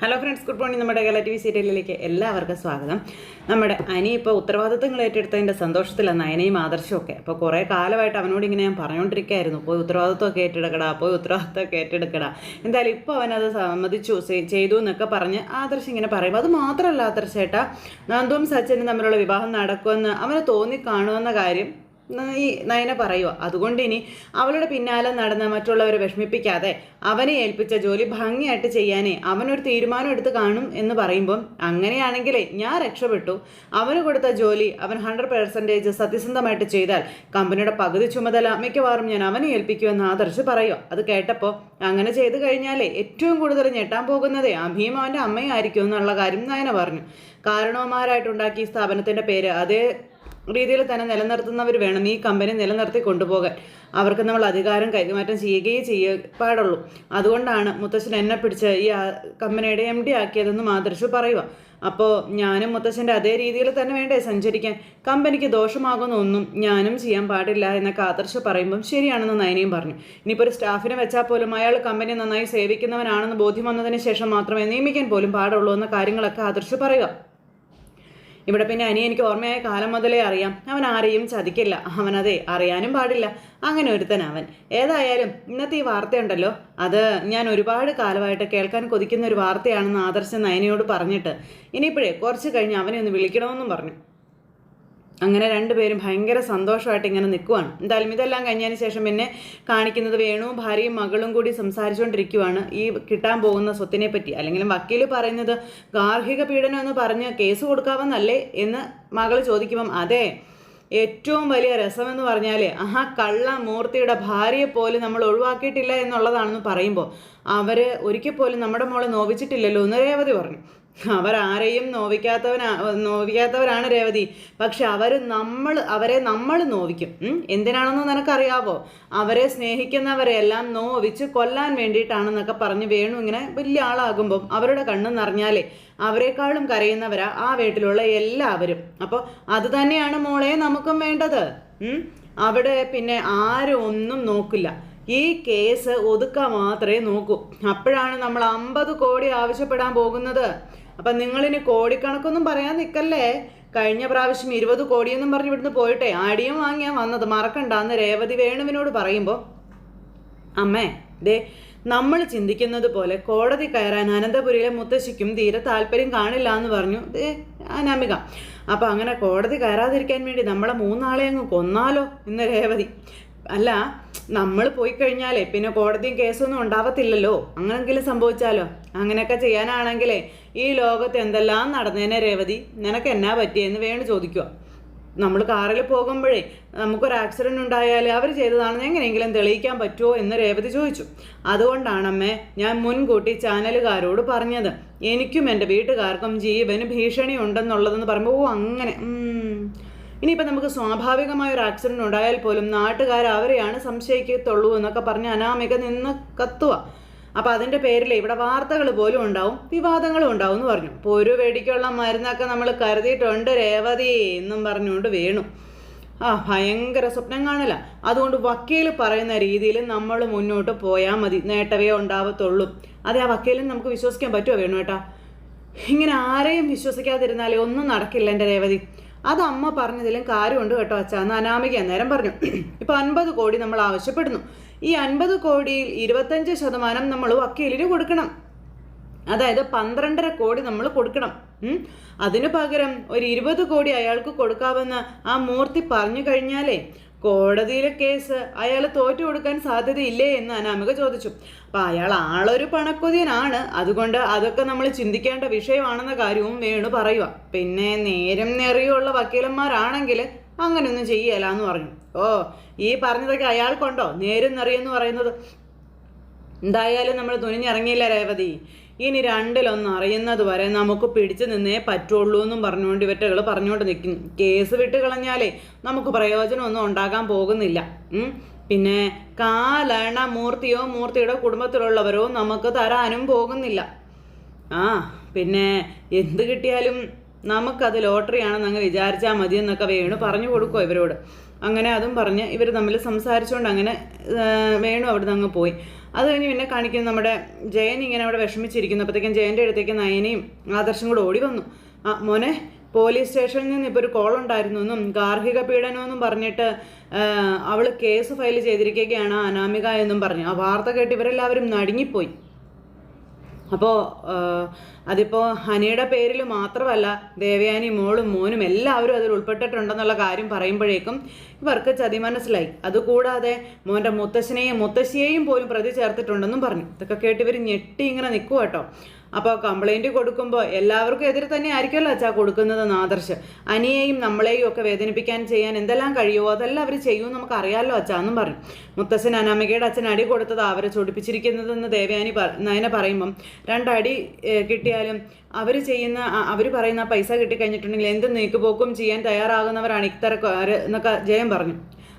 Hello friends good morning നമ്മുടെ Kerala T V സീരിയലിലേക്ക് എല്ലാവർക്കും സ്വാഗതം. നമ്മുടെ അനി ഇപ്പോൾ ഉത്തരവാദിത്തങ്ങൾ ഏറ്റെടുത്തതിന്റെ സന്തോഷത്തിലാണ് നയനയും ആദർശവും ഒക്കെ. അപ്പോൾ കുറേ കാലമായിട്ട് അവനോട് ഇങ്ങനെ ഞാൻ പറഞ്ഞുകൊണ്ടിരിക്കുകയായിരുന്നു പോയി ഉത്തരവാദിത്വമൊക്കെ ഏറ്റെടുക്കടാ പോയി ഉത്തരവാദിത്വമൊക്കെ ഏറ്റെടുക്കടാ. എന്തായാലും ഇപ്പോൾ അവനത് സമ്മതിച്ചു ചെയ്തു എന്നൊക്കെ പറഞ്ഞ് ആദർശ് ഇങ്ങനെ പറയും അത് മാത്രമല്ല ആദർശേട്ടാ നന്ദുവും സച്ചിനും തമ്മിലുള്ള വിവാഹം നടക്കുമെന്ന് അവന് തോന്നിക്കാണുമെന്ന കാര്യം ഈ നയന പറയുക അതുകൊണ്ട് ഇനി അവളുടെ പിന്നാലെ നടന്ന മറ്റുള്ളവരെ വിഷമിപ്പിക്കാതെ അവനെ ഏൽപ്പിച്ച ജോലി ഭംഗിയായിട്ട് ചെയ്യാനേ അവനൊരു തീരുമാനം എടുത്ത് കാണും എന്ന് പറയുമ്പം അങ്ങനെയാണെങ്കിലേ ഞാൻ രക്ഷപ്പെട്ടു. അവന് കൊടുത്ത ജോലി അവൻ ഹൺഡ്രഡ് പെർസെന്റേജ് സത്യസന്ധമായിട്ട് ചെയ്താൽ കമ്പനിയുടെ പകുതി ചുമതല മിക്കവാറും ഞാൻ അവനെ ഏൽപ്പിക്കുമെന്ന് ആദർശ് പറയുക അത് കേട്ടപ്പോൾ അങ്ങനെ ചെയ്തു കഴിഞ്ഞാലേ ഏറ്റവും കൂടുതൽ ഞെട്ടാൻ പോകുന്നതേ അഭീം അവന്റെ അമ്മയായിരിക്കും എന്നുള്ള കാര്യം നയന പറഞ്ഞു. കാരണവന്മാരായിട്ടുണ്ടാക്കിയ സ്ഥാപനത്തിന്റെ പേര് അതേ രീതിയിൽ തന്നെ നിലനിർത്തുന്നവർ വേണം. ഈ കമ്പനി നിലനിർത്തി കൊണ്ടുപോകാൻ. അവർക്ക് നമ്മൾ അധികാരം കൈമാറ്റം ചെയ്യുകയേ ചെയ്യ പാടുള്ളൂ അതുകൊണ്ടാണ് മുത്തശ്ശൻ എന്നെ പിടിച്ച് ഈ കമ്പനിയുടെ എം ഡി ആക്കിയതെന്ന് മാതൃശു പറയുക. അപ്പോൾ ഞാനും മുത്തശ്ശന്റെ അതേ രീതിയിൽ തന്നെ വേണ്ടേ സഞ്ചരിക്കാൻ. കമ്പനിക്ക് ദോഷമാകുന്ന ഒന്നും ഞാനും ചെയ്യാൻ പാടില്ല എന്നൊക്കെ കാതർശ് പറയുമ്പം ശരിയാണെന്ന് നയനയും പറഞ്ഞു. ഇനിയിപ്പോൾ ഒരു സ്റ്റാഫിനെ വെച്ചാൽ പോലും അയാൾ കമ്പനി നന്നായി സേവിക്കുന്നവനാണെന്ന് ബോധ്യം വന്നതിന് ശേഷം മാത്രമേ നിയമിക്കാൻ പോലും പാടുള്ളൂ എന്ന കാര്യങ്ങളൊക്കെ ആദർശ് പറയുക. ഇവിടെ പിന്നെ അനി എനിക്ക് ഓർമ്മയായ കാലം മുതലേ അറിയാം. അവൻ ആരെയും ചതിക്കില്ല. അവനതെ അറിയാനും പാടില്ല. അങ്ങനെ ഒരുത്തൻ അവൻ. ഏതായാലും ഇന്നത്തെ ഈ വാർത്തയുണ്ടല്ലോ? അത് ഞാൻ ഒരുപാട് കാലമായിട്ട് കേൾക്കാൻ കൊതിക്കുന്ന ഒരു വാർത്തയാണെന്ന് ആദർശ നയനയോട് പറഞ്ഞിട്ട്. ഇനിയിപ്പോഴേ കുറച്ച് കഴിഞ്ഞ് അവനെ ഒന്ന് വിളിക്കണമെന്നും പറഞ്ഞു. അങ്ങനെ രണ്ടുപേരും ഭയങ്കര സന്തോഷമായിട്ട് ഇങ്ങനെ നിൽക്കുവാണ്. എന്തായാലും ഇതെല്ലാം കഴിഞ്ഞതിന് ശേഷം പിന്നെ കാണിക്കുന്നത് വേണു ഭാര്യയും മകളും കൂടി സംസാരിച്ചുകൊണ്ടിരിക്കുവാണ്. ഈ കിട്ടാൻ പോകുന്ന സ്വത്തിനെ പറ്റി. അല്ലെങ്കിൽ വക്കീൽ പറയുന്നത് ഗാർഹിക പീഡനം എന്ന് പറഞ്ഞ് കേസ് കൊടുക്കാമെന്നല്ലേ എന്ന് മകൾ ചോദിക്കുമ്പം അതെ ഏറ്റവും വലിയ രസമെന്ന് പറഞ്ഞാൽ ആ കള്ള മൂർത്തിയുടെ ഭാര്യയെ പോലും നമ്മൾ ഒഴിവാക്കിയിട്ടില്ല എന്നുള്ളതാണെന്ന് പറയുമ്പോൾ അവർ ഒരിക്കൽ പോലും നമ്മുടെ മോളെ നോവിച്ചിട്ടില്ലല്ലോ എന്ന് രേവതി പറഞ്ഞു. അവരാരെയും നോവിക്കാത്തവനാ നോവിക്കാത്തവരാണ് രേവതി. പക്ഷെ അവർ നമ്മൾ അവരെ നമ്മൾ നോവിക്കും. എന്തിനാണെന്ന് നിനക്കറിയാവോ? അവരെ സ്നേഹിക്കുന്നവരെ എല്ലാം നോവിച്ച് കൊല്ലാൻ വേണ്ടിയിട്ടാണെന്നൊക്കെ പറഞ്ഞ് വേണു ഇങ്ങനെ വലിയ ആളാകുമ്പം അവരുടെ കണ്ണ് നിറഞ്ഞാലേ അവരെക്കാളും കരയുന്നവരാ ആ വീട്ടിലുള്ള എല്ലാവരും. അപ്പോൾ അത് തന്നെയാണ് മോളെ നമുക്കും വേണ്ടത്? അവിടെ പിന്നെ ആരും ഒന്നും നോക്കില്ല. ഈ കേസ് ഒതുക്കാൻ മാത്രമേ നോക്കൂ. അപ്പോഴാണ് നമ്മൾ അമ്പത് കോടി ആവശ്യപ്പെടാൻ പോകുന്നത്. അപ്പം നിങ്ങളിനി കോടിക്കണക്കൊന്നും പറയാൻ നിൽക്കല്ലേ കഴിഞ്ഞ പ്രാവശ്യം ഇരുപത് കോടിയെന്നും പറഞ്ഞ് ഇവിടുന്ന് പോയിട്ടെ ആടിയും വാങ്ങിയാൽ വന്നത്. മറക്കണ്ട എന്ന് രേവതി വേണുവിനോട് പറയുമ്പോൾ അമ്മേ ദേ നമ്മൾ ചിന്തിക്കുന്നത് പോലെ കോടതി കയറാൻ അനന്തപുരിയിലെ മുത്തശ്ശിക്കും തീരെ താല്പര്യം കാണില്ല എന്ന് പറഞ്ഞു. അനാമിക അപ്പം അങ്ങനെ കോടതി കയറാതിരിക്കാൻ വേണ്ടി നമ്മളെ മൂന്നാളെ അങ്ങ് കൊന്നാലോ ഇന്ന് രേവതി? അല്ല നമ്മൾ പോയി കഴിഞ്ഞാലേ പിന്നെ കോടതിയും കേസൊന്നും ഉണ്ടാവത്തില്ലല്ലോ. അങ്ങനെങ്കിലും സംഭവിച്ചാലോ? അങ്ങനെയൊക്കെ ചെയ്യാനാണെങ്കിലേ ഈ ലോകത്ത് എന്തെല്ലാം നടന്നേനെ രേവതി? നിനക്ക് എന്നാ പറ്റിയെന്ന് വേണു ചോദിക്കുക. നമ്മൾ കാറിൽ പോകുമ്പോഴേ നമുക്കൊരു ആക്സിഡന്റ് ഉണ്ടായാൽ അവർ ചെയ്തതാണെന്ന് എങ്ങനെയെങ്കിലും തെളിയിക്കാൻ പറ്റുമോ എന്ന് രേവതി ചോദിച്ചു. അതുകൊണ്ടാണമ്മേ ഞാൻ മുൻകൂട്ടി ചാനലുകാരോട് പറഞ്ഞത്. എനിക്കും എന്റെ വീട്ടുകാർക്കും ജീവന് ഭീഷണി ഉണ്ടെന്നുള്ളതെന്ന് പറയുമ്പോൾ ഓ അങ്ങനെ. ഇനിയിപ്പോൾ നമുക്ക് സ്വാഭാവികമായ ഒരു ആക്സിഡന്റ് ഉണ്ടായാൽ പോലും നാട്ടുകാർ അവരെയാണ് സംശയിക്കത്തുള്ളൂ എന്നൊക്കെ പറഞ്ഞ് അനാമിക നിന്ന് കത്തുക. അപ്പോൾ അതിന്റെ പേരിൽ ഇവിടെ വാർത്തകൾ പോലും ഉണ്ടാവും വിവാദങ്ങളും ഉണ്ടാവും എന്ന് പറഞ്ഞു. ഇപ്പോൾ ഒരു വെടിക്കുള്ള മരുന്നൊക്കെ നമ്മൾ കരുതിയിട്ടുണ്ട് രേവതി എന്നും പറഞ്ഞുകൊണ്ട് വീണു. ആ ഭയങ്കര സ്വപ്നം കാണില്ല. അതുകൊണ്ട് വക്കീൽ പറയുന്ന രീതിയിൽ നമ്മൾ മുന്നോട്ട് പോയാൽ മതി. നേട്ടവേ ഉണ്ടാവത്തുള്ളൂ. അതെ ആ വക്കീലിന് നമുക്ക് വിശ്വസിക്കാൻ പറ്റുമോ വേണു ഏട്ടാ ഇങ്ങനെ ആരെയും വിശ്വസിക്കാതിരുന്നാലേ ഒന്നും നടക്കില്ല എന്റെ രേവതി. അത് അമ്മ പറഞ്ഞതിലും കാര്യമുണ്ട് കേട്ടോ അച്ഛാ. എന്ന് അനാമിക അന്നേരം പറഞ്ഞു. ഇപ്പൊ അൻപത് കോടി നമ്മൾ ആവശ്യപ്പെടുന്നു. ഈ അൻപത് കോടിയിൽ ഇരുപത്തഞ്ച് ശതമാനം നമ്മൾ വക്കീലിന് കൊടുക്കണം. അതായത് പന്ത്രണ്ടര കോടി നമ്മൾ കൊടുക്കണം. അതിനു പകരം ഒരു ഇരുപത് കോടി അയാൾക്ക് കൊടുക്കാമെന്ന് ആ മൂർത്തി പറഞ്ഞു കഴിഞ്ഞാലേ കോടതിയിലെ കേസ് അയാൾ തോറ്റു കൊടുക്കാൻ സാധ്യതയില്ലേ എന്ന് അനാമിക ചോദിച്ചു. അപ്പം അയാൾ ആളൊരു പണക്കൊതിയനാണ്. അതുകൊണ്ട് അതൊക്കെ നമ്മൾ ചിന്തിക്കേണ്ട വിഷയമാണെന്ന കാര്യവും വേണു പറയുക. പിന്നെ നേരം നിറയുള്ള വക്കീലന്മാരാണെങ്കിൽ അങ്ങനെയൊന്നും ചെയ്യല എന്ന് പറഞ്ഞു. ഓ ഈ പറഞ്ഞതൊക്കെ അയാൾക്കുണ്ടോ നേരം നിറയെന്ന് പറയുന്നത്. എന്തായാലും നമ്മൾ തുനിഞ്ഞിറങ്ങിയില്ല രേവതി. ഇനി രണ്ടിലൊന്നും അറിയുന്നത് വരെ നമുക്ക് പിടിച്ചു നിന്നേ പറ്റുള്ളൂ എന്നും പറഞ്ഞുകൊണ്ട് ഇവറ്റകൾ പറഞ്ഞുകൊണ്ട് നിൽക്കും കേസ് വിട്ട് കളഞ്ഞാലേ നമുക്ക് പ്രയോജനമൊന്നും ഉണ്ടാകാൻ പോകുന്നില്ല. പിന്നെ കാലണ മൂർത്തിയോ മൂർത്തിയുടെ കുടുംബത്തിലുള്ളവരോ നമുക്ക് തരാനും പോകുന്നില്ല. ആ പിന്നെ എന്ത് കിട്ടിയാലും നമുക്കത് ലോട്ടറിയാണെന്ന് അങ്ങ് വിചാരിച്ചാൽ മതി എന്നൊക്കെ വേണു പറഞ്ഞു കൊടുക്കുമോ ഇവരോട്. അങ്ങനെ അതും പറഞ്ഞ് ഇവർ തമ്മിൽ സംസാരിച്ചുകൊണ്ട് അങ്ങനെ വേണു അവിടുന്ന് അങ്ങ് പോയി. അത് കഴിഞ്ഞ് പിന്നെ കാണിക്കുന്ന നമ്മുടെ ജയൻ ഇങ്ങനെ അവിടെ വിഷമിച്ചിരിക്കുന്നു അപ്പോഴത്തേക്കും ജയന്റെ അടുത്തേക്ക് നയനയും ആദർശം കൂടെ ഓടി വന്നു. ആ മോനെ പോലീസ് സ്റ്റേഷനിൽ നിന്ന് ഇപ്പോൾ ഒരു കോൾ ഉണ്ടായിരുന്നു എന്നും ഗാർഹിക പീഡനമെന്നും പറഞ്ഞിട്ട് അവൾ കേസ് ഫയൽ ചെയ്തിരിക്കുകയാണ് അനാമിക എന്നും പറഞ്ഞു. ആ വാർത്ത കേട്ട് ഇവരെല്ലാവരും നടുങ്ങിപ്പോയി. അപ്പോൾ അതിപ്പോൾ ഹനിയുടെ പേരിൽ മാത്രമല്ല ദേവയാനി മോളും മോനും എല്ലാവരും അതിൽ ഉൾപ്പെട്ടിട്ടുണ്ടെന്നുള്ള കാര്യം പറയുമ്പോഴേക്കും ഇവർക്ക് ചതി മനസ്സിലായി. അതുകൂടാതെ മോന്റെ മുത്തശ്ശനെയും മുത്തശ്ശിയെയും പോലും പ്രതി ചേർത്തിട്ടുണ്ടെന്നും പറഞ്ഞു. ഇതൊക്കെ കേട്ട് ഇവർ ഞെട്ടി ഇങ്ങനെ നിൽക്കുക കേട്ടോ അപ്പോൾ കംപ്ലൈന്റ് കൊടുക്കുമ്പോൾ എല്ലാവർക്കും എതിരെ തന്നെ ആയിരിക്കുമല്ലോ അച്ഛാ കൊടുക്കുന്നത് ആദർശ് അനിയെയും നമ്മളെയും ഒക്കെ വേദനിപ്പിക്കാൻ ചെയ്യാൻ എന്തെല്ലാം കഴിയുമോ അതെല്ലാം അവർ ചെയ്യുമെന്ന് നമുക്ക് അറിയാമല്ലോ അച്ഛാ എന്നും പറഞ്ഞു. മുത്തശ്ശൻ അനാമികയുടെ അച്ഛൻ അടി കൊടുത്തത് അവരെ ചൊടിപ്പിച്ചിരിക്കുന്നതെന്ന് ദേവയാനി നയന പറയുമ്പം. രണ്ടടി കിട്ടിയാലും അവർ ചെയ്യുന്ന അവർ പറയുന്ന പൈസ കിട്ടിക്കഴിഞ്ഞിട്ടുണ്ടെങ്കിൽ എന്ത് നീക്കുപോക്കും ചെയ്യാൻ തയ്യാറാകുന്നവരാണ് ഇത്തരക്കാർ എന്നൊക്കെ ജയം പറഞ്ഞു.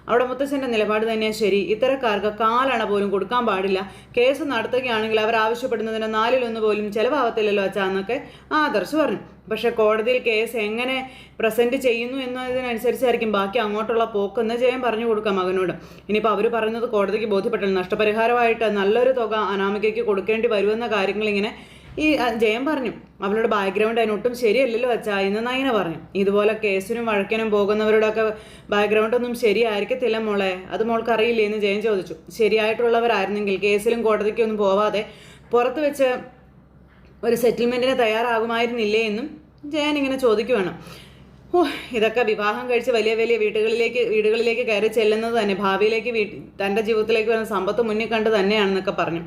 അവിടെ മുത്തച്ഛന്റെ നിലപാട് തന്നെയാണ് ശരി. ഇത്തരക്കാർക്ക് കാലണ പോലും കൊടുക്കാൻ പാടില്ല. കേസ് നടത്തുകയാണെങ്കിൽ അവർ ആവശ്യപ്പെടുന്നതിന് നാലിലൊന്ന് പോലും ചിലവാകത്തില്ലല്ലോ അച്ഛാ എന്നൊക്കെ ആദർശ് പറഞ്ഞു. പക്ഷേ കോടതിയിൽ കേസ് എങ്ങനെ പ്രസന്റ് ചെയ്യുന്നു എന്നതിനനുസരിച്ചായിരിക്കും ബാക്കി അങ്ങോട്ടുള്ള പോക്കെന്ന് ജയം പറഞ്ഞു കൊടുക്കാം മകനോട്. ഇനിയിപ്പോൾ അവർ പറയുന്നത് കോടതിക്ക് ബോധ്യപ്പെട്ടില്ല നഷ്ടപരിഹാരമായിട്ട് നല്ലൊരു തുക അനാമികയ്ക്ക് കൊടുക്കേണ്ടി വരുമെന്ന കാര്യങ്ങളിങ്ങനെ ഈ ജയൻ പറഞ്ഞു അവളുടെ ബാക്ക്ഗ്രൗണ്ട് അതിനൊട്ടും ശരിയല്ലല്ലോ അച്ഛാ ഇന്ന് നയന പറഞ്ഞു. ഇതുപോലെ കേസിനും വഴക്കിനും പോകുന്നവരുടെയൊക്കെ ബാക്ക്ഗ്രൗണ്ട് ഒന്നും ശരിയായിരിക്കത്തില്ല മോളെ അത് മോൾക്ക് അറിയില്ലേ എന്ന് ജയൻ ചോദിച്ചു. ശരിയായിട്ടുള്ളവരായിരുന്നെങ്കിൽ കേസിലും കോടതിക്കൊന്നും പോവാതെ പുറത്ത് വെച്ച് ഒരു സെറ്റിൽമെന്റിന് തയ്യാറാകുമായിരുന്നില്ലേ? എന്നും ജയൻ ഇങ്ങനെ ചോദിക്കുവാണ്. ഇതൊക്കെ വിവാഹം കഴിച്ച് വലിയ വലിയ വീടുകളിലേക്ക് വീടുകളിലേക്ക് കയറി ചെല്ലുന്നത് തന്നെ ഭാവിയിലേക്ക് വീ തന്റെ ജീവിതത്തിലേക്ക് വരുന്ന സമ്പത്ത് മുന്നിൽ കണ്ട് തന്നെയാണെന്നൊക്കെ പറഞ്ഞു.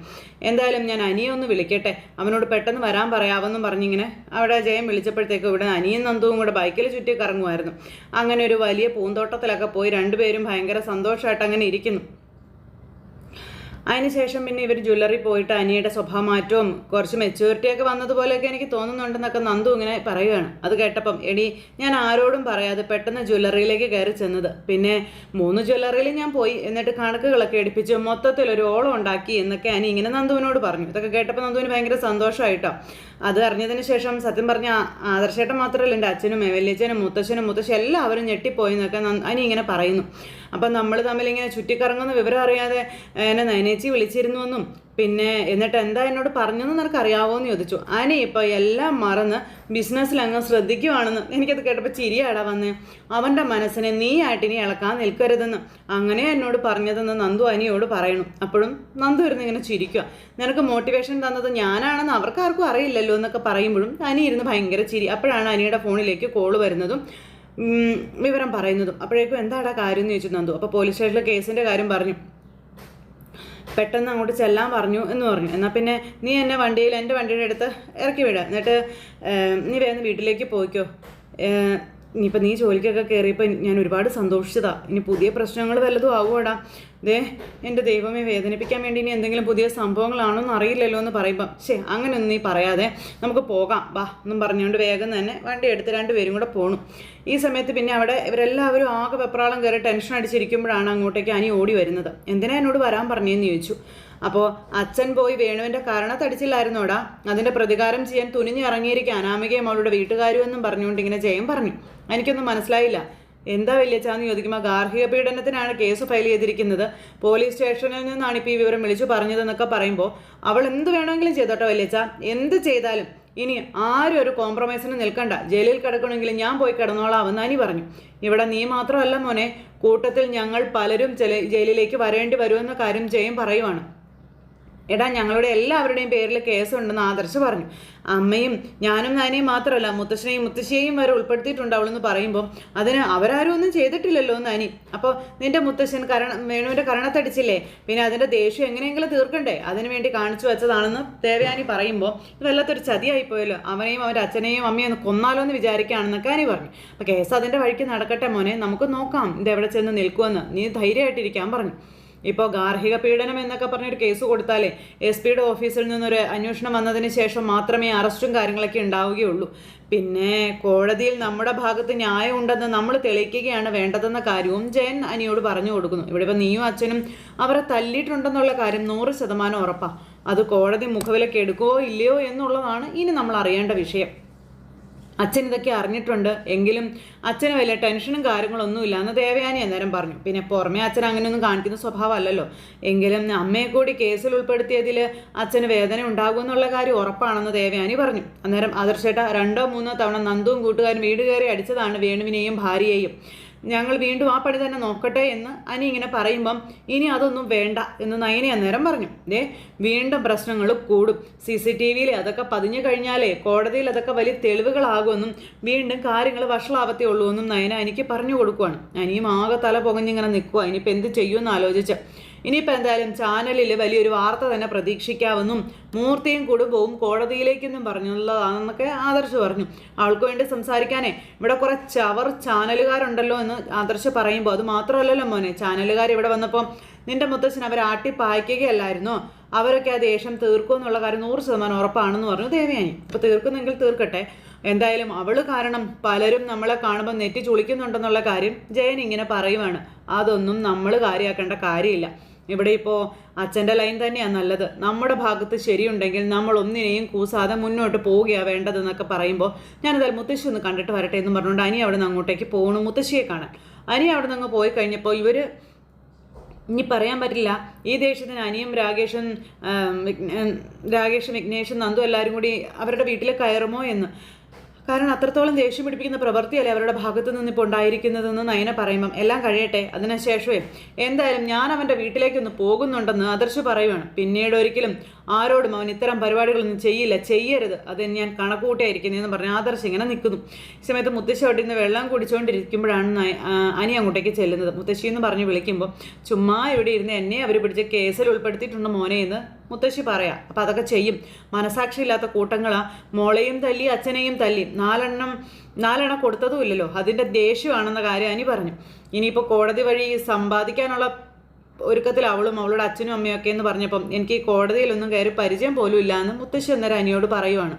എന്തായാലും ഞാൻ അനിയൊന്ന് വിളിക്കട്ടെ. അവനോട് പെട്ടെന്ന് വരാൻ പറയാമെന്നും പറഞ്ഞിങ്ങനെ അവിടെ ജയം വിളിച്ചപ്പോഴത്തേക്ക് ഇവിടെ അനിയും നന്ദുവും കൂടെ ബൈക്കിൽ ചുറ്റി കറങ്ങുമായിരുന്നു അങ്ങനെ ഒരു വലിയ പൂന്തോട്ടത്തിലൊക്കെ പോയി രണ്ടുപേരും ഭയങ്കര സന്തോഷമായിട്ട് അങ്ങനെ ഇരിക്കുന്നു. അതിനുശേഷം പിന്നെ ഇവർ ജ്വല്ലറി പോയിട്ട് അനിയുടെ സ്വഭാവമാറ്റവും കുറച്ച് മെച്യൂരിറ്റിയൊക്കെ വന്നതുപോലെയൊക്കെ എനിക്ക് തോന്നുന്നുണ്ടെന്നൊക്കെ നന്ദു ഇങ്ങനെ പറയുകയാണ് അത് കേട്ടപ്പം എടി ഞാൻ ആരോടും പറയാതെ പെട്ടെന്ന് ജ്വല്ലറിയിലേക്ക് കയറി ചെന്നത്. പിന്നെ മൂന്ന് ജ്വല്ലറിയിൽ ഞാൻ പോയി എന്നിട്ട് കണക്കുകളൊക്കെ എടുപ്പിച്ച് മൊത്തത്തിൽ ഒരു ഓളം ഉണ്ടാക്കി എന്നൊക്കെ അനി ഇങ്ങനെ നന്ദുവിനോട് പറഞ്ഞു. ഇതൊക്കെ കേട്ടപ്പോൾ നന്ദുവിന് ഭയങ്കര സന്തോഷമായിട്ടോ. അത് അറിഞ്ഞതിന് ശേഷം സത്യം പറഞ്ഞ ആദർശേട്ടൻ മാത്രമല്ല എന്റെ അച്ഛനും വലിയച്ഛനും മുത്തശ്ശനും മുത്തശ്ശി എല്ലാവരും ഞെട്ടിപ്പോയി എന്നൊക്കെ അനി ഇങ്ങനെ പറയുന്നു. അപ്പം നമ്മൾ തമ്മിലിങ്ങനെ ചുറ്റിക്കറങ്ങുന്ന വിവരം അറിയാതെ എന്നെ നയനേച്ചി വിളിച്ചിരുന്നുവെന്നും പിന്നെ എന്നിട്ട് എന്താ എന്നോട് പറഞ്ഞെന്ന് നിനക്ക് അറിയാവോ എന്ന് ചോദിച്ചു. അനി ഇപ്പോൾ എല്ലാം മറന്ന് ബിസിനസ്സിൽ അങ്ങ് ശ്രദ്ധിക്കുവാണെന്ന് എനിക്കത് കേട്ടപ്പോൾ ചിരിയാടാ വന്ന്. അവന്റെ മനസ്സിനെ നീയായിട്ട് ഇനി ഇളക്കാൻ നിൽക്കരുതെന്ന് അങ്ങനെ എന്നോട് പറഞ്ഞതെന്ന് നന്ദു അനിയോട് പറയണം. അപ്പോഴും നന്ദു ഇരുന്ന് ഇങ്ങനെ ചിരിക്കുക നിനക്ക് മോട്ടിവേഷൻ തന്നത് ഞാനാണെന്ന് അവർക്കാർക്കും അറിയില്ലല്ലോ എന്നൊക്കെ പറയുമ്പോഴും അനി ഇരുന്ന് ഭയങ്കര ചിരി. അപ്പോഴാണ് അനിയുടെ ഫോണിലേക്ക് കോൾ വരുന്നതും വിവരം പറയുന്നതും. അപ്പോഴേക്കും എന്താടാ കാര്യം എന്ന് ചോദിച്ചു നന്ദു. അപ്പോൾ പോലീസ് സ്റ്റേഷനിലെ കേസിന്റെ കാര്യം പറഞ്ഞു. പെട്ടെന്ന് അങ്ങോട്ട് ചെല്ലാൻ പറഞ്ഞു എന്ന് പറഞ്ഞു. എന്നാൽ പിന്നെ നീ എന്നെ വണ്ടിയിൽ എന്റെ വണ്ടിയുടെ അടുത്ത് ഇറക്കി വിടുക എന്നിട്ട് നീ വേഗം വീട്ടിലേക്ക് പോയിക്കോ. ഇനിയിപ്പോൾ നീ ജോലിക്കൊക്കെ കയറിയപ്പോൾ ഞാൻ ഒരുപാട് സന്തോഷിച്ചതാ. ഇനി പുതിയ പ്രശ്നങ്ങൾ വല്ലതും ആവുമോടാ ദേ എന്റെ ദൈവമേ വേദനിപ്പിക്കാൻ വേണ്ടി ഇനി എന്തെങ്കിലും പുതിയ സംഭവങ്ങളാണോ എന്ന് അറിയില്ലല്ലോ എന്ന് പറയുമ്പം ശേ അങ്ങനെയൊന്നും നീ പറയാതെ നമുക്ക് പോകാം. വാ എന്നും പറഞ്ഞുകൊണ്ട് വേഗം തന്നെ വണ്ടി എടുത്ത് രണ്ട് പേരും കൂടെ പോണു. ഈ സമയത്ത് പിന്നെ അവിടെ ഇവരെല്ലാവരും ആകെ വെപ്രാളം കയറി ടെൻഷൻ അടിച്ചിരിക്കുമ്പോഴാണ് അങ്ങോട്ടേക്ക് അനി ഓടി വരുന്നത്. എന്തിനാ എന്നോട് വരാൻ പറഞ്ഞതെന്ന് ചോദിച്ചു. അപ്പോൾ അച്ഛൻ പോയി വേണുവിന്റെ കാരണത്തടിച്ചില്ലായിരുന്നോടാ അതിന്റെ പ്രതികാരം ചെയ്യാൻ തുനിഞ്ഞിറങ്ങിയിരിക്കുക അനാമികയും അവളുടെ വീട്ടുകാരും എന്നും പറഞ്ഞുകൊണ്ട് ഇങ്ങനെ ജയം പറഞ്ഞു. എനിക്കൊന്നും മനസ്സിലായില്ല. എന്താ വലിയച്ചാന്ന് ചോദിക്കുമ്പോൾ ഗാർഹിക പീഡനത്തിനാണ് കേസ് ഫയൽ ചെയ്തിരിക്കുന്നത്. പോലീസ് സ്റ്റേഷനിൽ നിന്നാണ് ഇപ്പോൾ ഈ വിവരം വിളിച്ചു പറഞ്ഞതെന്നൊക്കെ പറയുമ്പോൾ അവൾ എന്ത് വേണമെങ്കിലും ചെയ്തോട്ടെ വലിയച്ച എന്ത് ചെയ്താലും ഇനി ആരും ഒരു കോംപ്രമൈസിന് നിൽക്കണ്ട. ജയിലിൽ കിടക്കണമെങ്കിൽ ഞാൻ പോയി കിടന്നോളാം അനി പറഞ്ഞു. ഇവിടെ നീ മാത്രമല്ല മോനെ കൂട്ടത്തിൽ ഞങ്ങൾ പലരും ജയിലിലേക്ക് വരേണ്ടി വരുമെന്ന കാര്യം ജയം പറയുവാണ്. എടാ ഞങ്ങളുടെ എല്ലാവരുടെയും പേരിൽ കേസുണ്ടെന്ന് ആദർശ് പറഞ്ഞു. അമ്മയും ഞാനും നാനേയും മാത്രമല്ല മുത്തശ്ശനെയും മുത്തശ്ശിയെയും വരെ ഉൾപ്പെടുത്തിയിട്ടുണ്ട് അവളെന്ന് പറയുമ്പോൾ അതിന് അവരാരും ഒന്നും ചെയ്തിട്ടില്ലല്ലോ നാനി. അപ്പോൾ നിന്റെ മുത്തശ്ശൻ കരണ വേണുവിന്റെ കരണത്തടിച്ചില്ലേ? പിന്നെ അതിന്റെ ദേഷ്യം എങ്ങനെയെങ്കിലും തീർക്കണ്ടേ? അതിനു വേണ്ടി കാണിച്ചു വെച്ചതാണെന്ന് ദേവയാനി പറയുമ്പോൾ ഇത് വല്ലാത്തൊരു ചതിയായിപ്പോയല്ലോ അവനെയും അവന്റെ അച്ഛനെയും അമ്മയും ഒന്ന് കൊന്നാലോ എന്ന് വിചാരിക്കുകയാണെന്നൊക്കെ അനി പറഞ്ഞു. അപ്പോൾ കേസ് അതിന്റെ വഴിക്ക് നടക്കട്ടെ മോനെ നമുക്ക് നോക്കാം. ഇത് എവിടെ ചെന്ന് നിൽക്കുമെന്ന് നീ ധൈര്യമായിട്ടിരിക്കാൻ പറഞ്ഞു. ഇപ്പോൾ ഗാർഹിക പീഡനം എന്നൊക്കെ പറഞ്ഞൊരു കേസ് കൊടുത്താലേ എസ് പിയുടെ ഓഫീസിൽ നിന്നൊരു അന്വേഷണം വന്നതിന് ശേഷം മാത്രമേ അറസ്റ്റും കാര്യങ്ങളൊക്കെ ഉണ്ടാവുകയുള്ളൂ. പിന്നെ കോടതിയിൽ നമ്മുടെ ഭാഗത്ത് ന്യായം ഉണ്ടെന്ന് നമ്മൾ തെളിയിക്കുകയാണ് വേണ്ടതെന്ന കാര്യവും ജയൻ അനിയോട് പറഞ്ഞു കൊടുക്കുന്നു. ഇവിടെ ഇപ്പോൾ നീയും അച്ഛനും അവരെ തല്ലിയിട്ടുണ്ടെന്നുള്ള കാര്യം നൂറ് ശതമാനം ഉറപ്പാണ് അത് കോടതി മുഖവിലക്ക് എടുക്കുമോ ഇല്ലയോ എന്നുള്ളതാണ് ഇനി നമ്മൾ അറിയേണ്ട വിഷയം. അച്ഛൻ ഇതൊക്കെ അറിഞ്ഞിട്ടുണ്ട്. എങ്കിലും അച്ഛന് വലിയ ടെൻഷനും കാര്യങ്ങളൊന്നുമില്ല എന്ന് ദേവയാനി അന്നേരം പറഞ്ഞു. പിന്നെ പുറമെ അച്ഛൻ അങ്ങനെയൊന്നും കാണിക്കുന്ന സ്വഭാവമല്ലല്ലോ. എങ്കിലും അമ്മയെ കൂടി കേസിൽ ഉൾപ്പെടുത്തിയതിൽ അച്ഛന് വേദന ഉണ്ടാകുമെന്നുള്ള കാര്യം ഉറപ്പാണെന്ന് ദേവയാനി പറഞ്ഞു. അന്നേരം ആദർശേട്ട രണ്ടോ മൂന്നോ തവണ നന്ദുവും കൂട്ടുകാരും വീട് കയറി അടിച്ചതാണ് വേണുവിനെയും ഭാര്യയെയും. ഞങ്ങൾ വീണ്ടും ആ പണി തന്നെ നോക്കട്ടെ എന്ന് അനി ഇങ്ങനെ പറയുമ്പം ഇനി അതൊന്നും വേണ്ട എന്ന് നയനെ അന്നേരം പറഞ്ഞു. ദേ വീണ്ടും പ്രശ്നങ്ങൾ കൂടും. സി സി ടി വിയിൽ അതൊക്കെ പതിഞ്ഞു കഴിഞ്ഞാലേ കോടതിയിൽ അതൊക്കെ വലിയ തെളിവുകളാകുമെന്നും വീണ്ടും കാര്യങ്ങൾ വഷളാവത്തേ ഉള്ളൂ എന്നും നയന എനിക്ക് പറഞ്ഞു കൊടുക്കുവാണ്. അനിയും ആകെ തല പുകഞ്ഞിങ്ങനെ നിൽക്കുക ഇനിയിപ്പോൾ എന്ത് ചെയ്യുമെന്ന് ആലോചിച്ച്. ഇനിയിപ്പോൾ എന്തായാലും ചാനലിൽ വലിയൊരു വാർത്ത തന്നെ പ്രതീക്ഷിക്കാമെന്നും മൂർത്തിയും കുടുംബവും കോടതിയിലേക്കെന്നും പറഞ്ഞുള്ളതാണെന്നൊക്കെ ആദർശ് പറഞ്ഞു. അവൾക്ക് വേണ്ടി സംസാരിക്കാനേ ഇവിടെ കുറെ ചവർ ചാനലുകാരുണ്ടല്ലോ എന്ന് ആദർശ് പറയുമ്പോൾ അത് മാത്രമല്ലല്ലോ മോനെ ചാനലുകാർ ഇവിടെ വന്നപ്പോൾ നിന്റെ മുത്തച്ഛൻ അവരെ ആട്ടി പായിക്കുകയല്ലായിരുന്നോ? അവരൊക്കെ ആ ദേഷ്യം തീർക്കും എന്നുള്ള കാര്യം നൂറ് ശതമാനം ഉറപ്പാണെന്ന് പറഞ്ഞു ദേവയാനി. അപ്പോൾ തീർക്കുന്നെങ്കിൽ തീർക്കട്ടെ. എന്തായാലും അവൾ കാരണം പലരും നമ്മളെ കാണുമ്പോൾ നെറ്റി ചുളിക്കുന്നുണ്ടെന്നുള്ള കാര്യം ജയൻ ഇങ്ങനെ പറയുവാണ്. അതൊന്നും നമ്മൾ കാര്യമാക്കേണ്ട കാര്യമില്ല. ഇവിടെ ഇപ്പോൾ അച്ഛന്റെ ലൈൻ തന്നെയാണ് നല്ലത്. നമ്മുടെ ഭാഗത്ത് ശരിയുണ്ടെങ്കിൽ നമ്മൾ ഒന്നിനെയും കൂസാതെ മുന്നോട്ട് പോവുകയാണ് വേണ്ടതെന്നൊക്കെ പറയുമ്പോൾ ഞാനതായാലും മുത്തശ്ശി ഒന്ന് കണ്ടിട്ട് വരട്ടെ എന്ന് പറഞ്ഞുകൊണ്ട് അനി അവിടെ നിന്ന് അങ്ങോട്ടേക്ക് പോകണം മുത്തശ്ശിയെ കാണാൻ. അനി അവിടെ നിന്ന് പോയി കഴിഞ്ഞപ്പോൾ ഇവർ ഇനി പറയാൻ പറ്റില്ല. ഈ ദേഷ്യത്തിന് അനിയും രാകേഷും രാകേഷും വിഘ്നേഷും നന്ദു എല്ലാവരും കൂടി അവരുടെ വീട്ടിൽ കയറുമോ എന്ന്. കാരണം അത്രത്തോളം ദേഷ്യം പിടിപ്പിക്കുന്ന പ്രവൃത്തിയല്ലേ അവരുടെ ഭാഗത്ത് നിന്ന് ഇപ്പോൾ ഉണ്ടായിരിക്കുന്നതെന്ന് നയന പറയുമ്പം. എല്ലാം കഴിയട്ടെ അതിനുശേഷമേ എന്തായാലും ഞാൻ അവന്റെ വീട്ടിലേക്കൊന്ന് പോകുന്നുണ്ടെന്ന് ആദർശ് പറയുവാണ്. പിന്നീട് ഒരിക്കലും ആരോടും അവൻ ഇത്തരം പരിപാടികളൊന്നും ചെയ്യില്ല ചെയ്യരുത്. അത് ഞാൻ കണക്കൂട്ടിയായിരിക്കുന്നതെന്ന് പറഞ്ഞ് ആദർശ് ഇങ്ങനെ നിൽക്കുന്നു. ഈ സമയത്ത് മുത്തശ്ശി നിന്ന് വെള്ളം കുടിച്ചുകൊണ്ടിരിക്കുമ്പോഴാണ് അനി അങ്ങോട്ടേക്ക് ചെല്ലുന്നത്. മുത്തശ്ശി എന്ന് പറഞ്ഞ് വിളിക്കുമ്പോൾ ചുമ്മാ ഇവിടെ ഇരുന്ന് എന്നെ അവർ പിടിച്ച കേസിൽ ഉൾപ്പെടുത്തിയിട്ടുണ്ട് മോനെ എന്ന് മുത്തശ്ശി പറയാം. അപ്പം അതൊക്കെ ചെയ്യും. മനസാക്ഷിയില്ലാത്ത കൂട്ടങ്ങളാ. മോളെയും തല്ലി അച്ഛനെയും തല്ലി. നാലെണ്ണം നാലെണ്ണം കൊടുത്തതുമില്ലല്ലോ അതിന്റെ ദേഷ്യമാണെന്ന കാര്യം അനി പറഞ്ഞു. ഇനിയിപ്പോൾ കോടതി വഴി സമ്പാദിക്കാനുള്ള ഒരുക്കത്തിൽ അവളും അവളുടെ അച്ഛനും അമ്മയും ഒക്കെ എന്ന് പറഞ്ഞപ്പം എനിക്ക് കോടതിയിലൊന്നും കയറി പരിചയം പോലും ഇല്ല എന്ന് മുത്തശ്ശി അന്നേരം അനിയോട് പറയുവാണ്.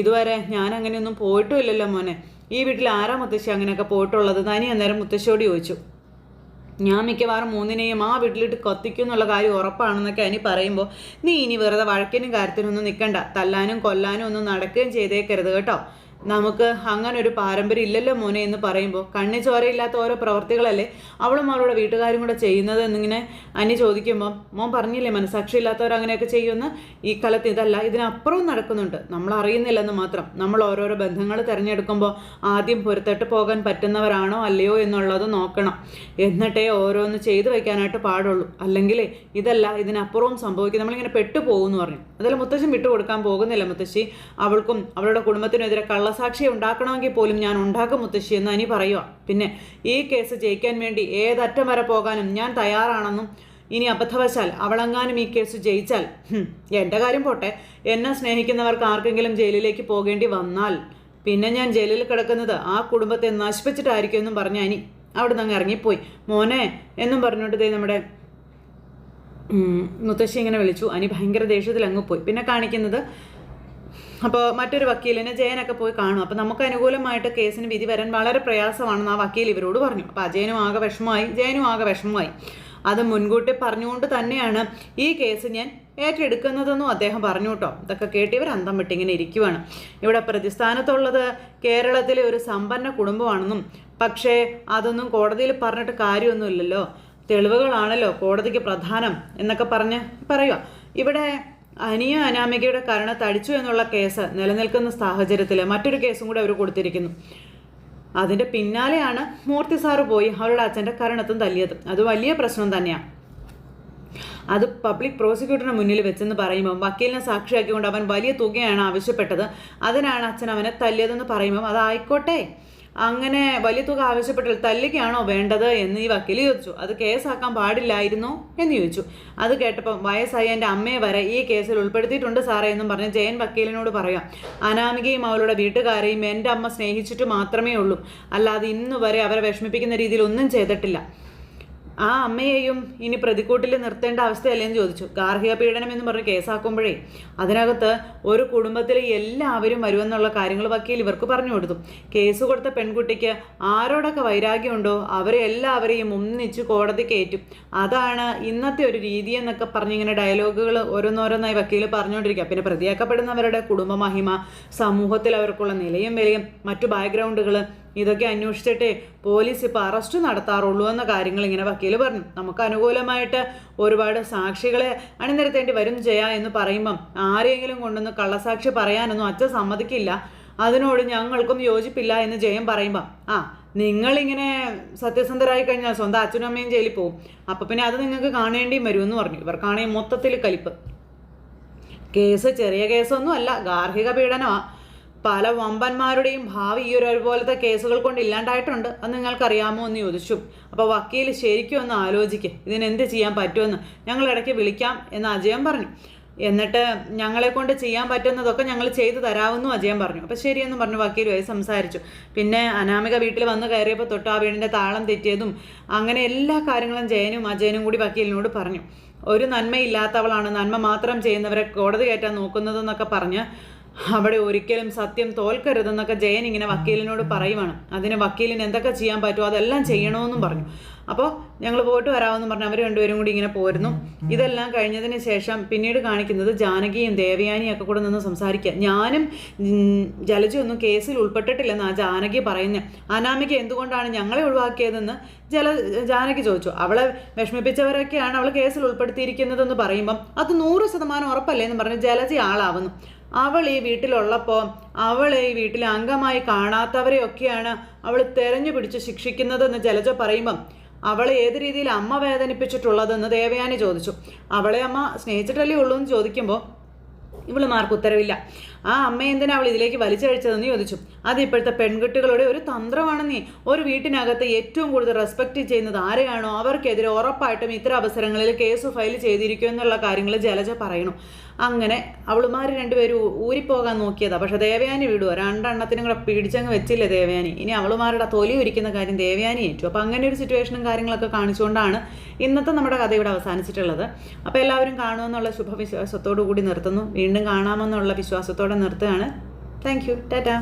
ഇതുവരെ ഞാൻ അങ്ങനെയൊന്നും പോയിട്ടും ഇല്ലല്ലോ മോനെ. ഈ വീട്ടിൽ ആരാ മുത്തശ്ശി അങ്ങനെയൊക്കെ പോയിട്ടുള്ളത്? അനി അന്നേരം മുത്തശ്ശിയോട് ചോദിച്ചു. ഞാൻ മിക്കവാറും മൂന്നിനെയും ആ വീട്ടിലിട്ട് കത്തിക്കും എന്നുള്ള കാര്യം ഉറപ്പാണെന്നൊക്കെ അനി പറയുമ്പോൾ നീ ഇനി വെറുതെ വഴക്കിനും കാര്യത്തിനൊന്നും നിൽക്കണ്ട തല്ലാനും കൊല്ലാനും ഒന്നും നടക്കുകയും ചെയ്തേക്കരുത് കേട്ടോ. നമുക്ക് അങ്ങനെ ഒരു പാരമ്പര്യം ഇല്ലല്ലോ മോനെ എന്ന് പറയുമ്പോൾ കണ്ണി ചോരയില്ലാത്ത ഓരോ പ്രവർത്തികളല്ലേ അവളും അവളുടെ വീട്ടുകാരും കൂടെ ചെയ്യുന്നത് എന്നിങ്ങനെ അനി ചോദിക്കുമ്പോൾ മോൻ പറഞ്ഞില്ലേ മനസാക്ഷി ഇല്ലാത്തവർ അങ്ങനെയൊക്കെ ചെയ്യുമെന്ന്? ഈ കാലത്ത് ഇതല്ല ഇതിനപ്പുറവും നടക്കുന്നുണ്ട്. നമ്മൾ അറിയുന്നില്ലെന്ന് മാത്രം. നമ്മൾ ഓരോരോ ബന്ധങ്ങൾ തിരഞ്ഞെടുക്കുമ്പോൾ ആദ്യം പൊരുത്തട്ട് പോകാൻ പറ്റുന്നവരാണോ അല്ലയോ എന്നുള്ളത് നോക്കണം. എന്നിട്ടേ ഓരോന്ന് ചെയ്തു വയ്ക്കാനായിട്ട് പാടുള്ളൂ. അല്ലെങ്കിൽ ഇതല്ല ഇതിനപ്പുറവും സംഭവിക്കും. നമ്മളിങ്ങനെ പെട്ടുപോകുമെന്ന് പറഞ്ഞു. അതിൽ മുത്തശ്ശൻ വിട്ടുകൊടുക്കാൻ പോകുന്നില്ല മുത്തശ്ശി. അവൾക്കും അവളുടെ കുടുംബത്തിനെതിരെ കള്ളസാക്ഷിയെ ഉണ്ടാക്കണമെങ്കിൽ പോലും ഞാൻ ഉണ്ടാക്കും മുത്തശ്ശി എന്ന് അനി പറയുക പിന്നെ ഈ കേസ് ജയിക്കാൻ വേണ്ടി ഏതറ്റം വരെ പോകാനും ഞാൻ തയ്യാറാണെന്നും ഇനി അബദ്ധവശാൽ അവളങ്ങാനും ഈ കേസ് ജയിച്ചാൽ എന്റെ കാര്യം പോട്ടെ. എന്നെ സ്നേഹിക്കുന്നവർക്ക് ആർക്കെങ്കിലും ജയിലിലേക്ക് പോകേണ്ടി വന്നാൽ പിന്നെ ഞാൻ ജയിലിൽ കിടക്കുന്നത് ആ കുടുംബത്തെ നശിപ്പിച്ചിട്ടായിരിക്കും എന്നും പറഞ്ഞ അനി അവിടെ നിന്ന് അങ്ങ് ഇറങ്ങിപ്പോയി. മോനെ എന്നും പറഞ്ഞോട്ടേ നമ്മുടെ മുത്തശ്ശി ഇങ്ങനെ വിളിച്ചു. അനി ഭയങ്കര ദേഷ്യത്തിൽ അങ്ങ് പോയി. പിന്നെ കാണിക്കുന്നത് അപ്പോൾ മറ്റൊരു വക്കീലിനെ ജയനൊക്കെ പോയി കാണും. അപ്പോൾ നമുക്ക് അനുകൂലമായിട്ട് കേസിന് വിധി വരാൻ വളരെ പ്രയാസമാണെന്ന് ആ വക്കീൽ ഇവരോട് പറഞ്ഞു. അപ്പോൾ അജയനും ആകെ വിഷമമായി ജയനും ആകെ വിഷമമായി. അത് മുൻകൂട്ടി പറഞ്ഞുകൊണ്ട് തന്നെയാണ് ഈ കേസ് ഞാൻ ഏറ്റെടുക്കുന്നതെന്നും അദ്ദേഹം പറഞ്ഞു കേട്ടോ. ഇതൊക്കെ കേട്ട് ഇവർ അന്തം വിട്ടിങ്ങനെ ഇരിക്കുവാണ്. ഇവിടെ പ്രതിസ്ഥാനത്തുള്ളത് കേരളത്തിലെ ഒരു സമ്പന്ന കുടുംബമാണെന്നും പക്ഷേ അതൊന്നും കോടതിയിൽ പറഞ്ഞിട്ട് കാര്യമൊന്നുമില്ലല്ലോ. തെളിവുകളാണല്ലോ കോടതിക്ക് പ്രധാനം എന്നൊക്കെ പറഞ്ഞ് പറയുക ഇവിടെ അനിയ അനാമികയുടെ കരുണ തടിച്ചു എന്നുള്ള കേസ് നിലനിൽക്കുന്ന സാഹചര്യത്തിൽ മറ്റൊരു കേസും കൂടി അവർ കൊടുത്തിരിക്കുന്നു. അതിന്റെ പിന്നാലെയാണ് മൂർത്തി സാറ് പോയി അവരുടെ അച്ഛന്റെ കരണത്തും തല്ലിയത്. അത് വലിയ പ്രശ്നം തന്നെയാണ് അത് പബ്ലിക് പ്രോസിക്യൂട്ടറിന് മുന്നിൽ വെച്ചെന്ന് പറയുമ്പോൾ വക്കീലിനെ സാക്ഷിയാക്കിക്കൊണ്ട് അവൻ വലിയ തുകയാണ് ആവശ്യപ്പെട്ടത്. അതിനാണ് അച്ഛൻ അവനെ തല്ലിയതെന്ന് പറയുമ്പോൾ അതായിക്കോട്ടെ അങ്ങനെ വലിയ തുക ആവശ്യപ്പെട്ടാൽ തല്ലിക്കാണോ വേണ്ടത് എന്ന് ഈ വക്കീൽ ചോദിച്ചു. അത് കേസാക്കാൻ പാടില്ലായിരുന്നു എന്ന് ചോദിച്ചു. അത് കേട്ടപ്പോൾ വയസ്സായ എന്റെ അമ്മയെ വരെ ഈ കേസിൽ ഉൾപ്പെടുത്തിയിട്ടുണ്ട് സാറേ എന്നും പറഞ്ഞ് ജയൻ വക്കീലിനോട് പറയാം. അനാമികയും അവളുടെ വീട്ടുകാരെയും എന്റെ അമ്മ സ്നേഹിച്ചിട്ട് മാത്രമേ ഉള്ളൂ. അല്ലാതെ ഇന്നുവരെ അവരെ വിഷമിപ്പിക്കുന്ന രീതിയിൽ ഒന്നും ചെയ്തിട്ടില്ല. ആ അമ്മയെയും ഇനി പ്രതിക്കൂട്ടിൽ നിർത്തേണ്ട അവസ്ഥയല്ലേന്ന് ചോദിച്ചു. ഗാർഹിക പീഡനം എന്ന് പറഞ്ഞ് കേസാക്കുമ്പോഴേ അതിനകത്ത് ഒരു കുടുംബത്തിലെ എല്ലാവരും വരുമെന്നുള്ള കാര്യങ്ങൾ വക്കീൽ ഇവർക്ക് പറഞ്ഞു കൊടുത്തു. കേസ് കൊടുത്ത പെൺകുട്ടിക്ക് ആരോടൊക്കെ വൈരാഗ്യമുണ്ടോ? അവരെ എല്ലാവരെയും ഒന്നിച്ച് കോടതി കയറ്റും. അതാണ് ഇന്നത്തെ ഒരു രീതി എന്നൊക്കെ പറഞ്ഞിങ്ങനെ ഡയലോഗുകൾ ഓരോന്നോരോന്നായി വക്കീൽ പറഞ്ഞുകൊണ്ടിരിക്കുക പിന്നെ പ്രതിയാക്കപ്പെടുന്നവരുടെ കുടുംബമഹിമ സമൂഹത്തിൽ അവർക്കുള്ള നിലയും വിലയും മറ്റു ബാക്ക്ഗ്രൗണ്ടുകൾ ഇതൊക്കെ അന്വേഷിച്ചിട്ടേ പോലീസ് ഇപ്പോൾ അറസ്റ്റ് നടത്താറുള്ളൂ എന്ന കാര്യങ്ങൾ ഇങ്ങനെ വക്കീൽ പറഞ്ഞു. നമുക്ക് അനുകൂലമായിട്ട് ഒരുപാട് സാക്ഷികളെ അണിനിരത്തേണ്ടി വരും ജയ എന്ന് പറയുമ്പം ആരെങ്കിലും കൊണ്ടൊന്ന് കള്ളസാക്ഷി പറയാനൊന്നും അച്ഛൻ സമ്മതിക്കില്ല. അതിനോട് ഞങ്ങൾക്കും യോജിപ്പില്ല എന്ന് ജയം പറയുമ്പം. ആ നിങ്ങളിങ്ങനെ സത്യസന്ധരായി കഴിഞ്ഞാൽ സ്വന്തം അച്ഛനും അമ്മയും ജയിലിൽ പോകും അപ്പം പിന്നെ അത് നിങ്ങൾക്ക് കാണേണ്ടിയും വരുമെന്ന് പറഞ്ഞു. ഇവർക്കാണെങ്കിൽ മൊത്തത്തിൽ കലിപ്പ്. കേസ് ചെറിയ കേസൊന്നും അല്ല. ഗാർഹിക പീഡനമാണ് പല വമ്പന്മാരുടെയും ഭാവി ഈ ഒരു പോലത്തെ കേസുകൾ കൊണ്ട് ഇല്ലാണ്ടായിട്ടുണ്ട്. അത് നിങ്ങൾക്കറിയാമോ എന്ന് ചോദിച്ചു. അപ്പോൾ വക്കീൽ ശരിക്കും ഒന്ന് ആലോചിക്കുക ഇതിനെന്ത് ചെയ്യാൻ പറ്റുമെന്ന്. ഞങ്ങൾ ഇടയ്ക്ക് വിളിക്കാം എന്ന് അജയൻ പറഞ്ഞു. എന്നിട്ട് ഞങ്ങളെ കൊണ്ട് ചെയ്യാൻ പറ്റുന്നതൊക്കെ ഞങ്ങൾ ചെയ്തു തരാമെന്നും അജയൻ പറഞ്ഞു. അപ്പോൾ ശരിയെന്ന് പറഞ്ഞു വക്കീലുമായി സംസാരിച്ചു. പിന്നെ അനാമിക വീട്ടിൽ വന്ന് കയറിയപ്പോൾ തൊട്ട് ആ വീടിന്റെ താളം തെറ്റിയതും അങ്ങനെ എല്ലാ കാര്യങ്ങളും ജയനും അജയനും കൂടി വക്കീലിനോട് പറഞ്ഞു. ഒരു നന്മയില്ലാത്തവളാണ് നന്മ മാത്രം ചെയ്യുന്നവരെ കോടതി കയറ്റാൻ നോക്കുന്നതെന്നൊക്കെ പറഞ്ഞ് അവിടെ ഒരിക്കലും സത്യം തോൽക്കരുതെന്നൊക്കെ ജയൻ ഇങ്ങനെ വക്കീലിനോട് പറയുവാണ്. അതിന് വക്കീലിന് എന്തൊക്കെ ചെയ്യാൻ പറ്റുമോ അതെല്ലാം ചെയ്യണമെന്നും പറഞ്ഞു. അപ്പോൾ ഞങ്ങൾ പോയിട്ട് വരാമെന്ന് പറഞ്ഞു. അവർ രണ്ടുപേരും കൂടി ഇങ്ങനെ പോരുന്നു. ഇതെല്ലാം കഴിഞ്ഞതിന് ശേഷം പിന്നീട് കാണിക്കുന്നത് ജാനകിയും ദേവയാനിയും ഒക്കെ കൂടെ നിന്ന് സംസാരിക്കുക. ഞാനും ജലജി ജലജയൊന്നും കേസിൽ ഉൾപ്പെട്ടിട്ടില്ലെന്ന് ആ ജാനകി പറയുന്നത് അനാമിക എന്തുകൊണ്ടാണ് ഞങ്ങളെ ഒഴിവാക്കിയതെന്ന് ജല ജാനകി ചോദിച്ചു. അവളെ വിഷമിപ്പിച്ചവരൊക്കെയാണ് അവൾ കേസിൽ ഉൾപ്പെടുത്തിയിരിക്കുന്നതെന്ന് പറയുമ്പം അത് നൂറ് ശതമാനം ഉറപ്പല്ലേ എന്ന് പറഞ്ഞ് ജലജി ആളാവുന്നു. അവൾ ഈ വീട്ടിലുള്ളപ്പോൾ അവൾ ഈ വീട്ടിലെ അംഗമായി കാണാത്തവരെയൊക്കെയാണ് അവൾ തെരഞ്ഞു പിടിച്ച് ശിക്ഷിക്കുന്നതെന്ന് ജലജ പറയുമ്പം അവളെ ഏത് രീതിയിൽ അമ്മ വേദനിപ്പിച്ചിട്ടുള്ളതെന്ന് ദേവയാനി ചോദിച്ചു. അവളെ അമ്മ സ്നേഹിച്ചിട്ടല്ലേ ഉള്ളൂ എന്ന് ചോദിക്കുമ്പോൾ ഇവളുമാർക്ക് ഉത്തരവില്ല. ആ അമ്മ എന്തിനാ അവൾ ഇതിലേക്ക് വലിച്ചഴിച്ചതെന്ന് ചോദിച്ചു. അത് ഇപ്പോഴത്തെ പെൺകുട്ടികളുടെ ഒരു തന്ത്രമാണ് നീ ഒരു വീട്ടിനകത്ത് ഏറ്റവും കൂടുതൽ റെസ്പെക്റ്റ് ചെയ്യുന്നത് ആരെയാണോ അവർക്കെതിരെ ഉറപ്പായിട്ടും ഇത്തരം അവസരങ്ങളിൽ കേസ് ഫയൽ ചെയ്തിരിക്കും എന്നുള്ള കാര്യങ്ങൾ ജലജ പറയണു. അങ്ങനെ അവളുമാർ രണ്ടുപേരും ഊരിപ്പോകാൻ നോക്കിയതാ. പക്ഷെ ദേവയാനി വിടുക രണ്ടെണ്ണത്തിനും കൂടെ പിടിച്ചങ്ങ് വെച്ചില്ലേ ദേവയാനി? ഇനി അവളുമാരുടെ തൊലി ഒരിക്കുന്ന കാര്യം ദേവയാനി ഏറ്റു. അപ്പോൾ അങ്ങനെ ഒരു സിറ്റുവേഷനും കാര്യങ്ങളൊക്കെ കാണിച്ചുകൊണ്ടാണ് ഇന്നത്തെ നമ്മുടെ കഥ ഇവിടെ അവസാനിച്ചിട്ടുള്ളത്. അപ്പോൾ എല്ലാവരും കാണുമെന്നുള്ള ശുഭവിശ്വാസത്തോടു കൂടി നിർത്തുന്നു. വീണ്ടും കാണാമെന്നുള്ള വിശ്വാസത്തോടെ നിർത്തുകയാണ്. Thank you Tata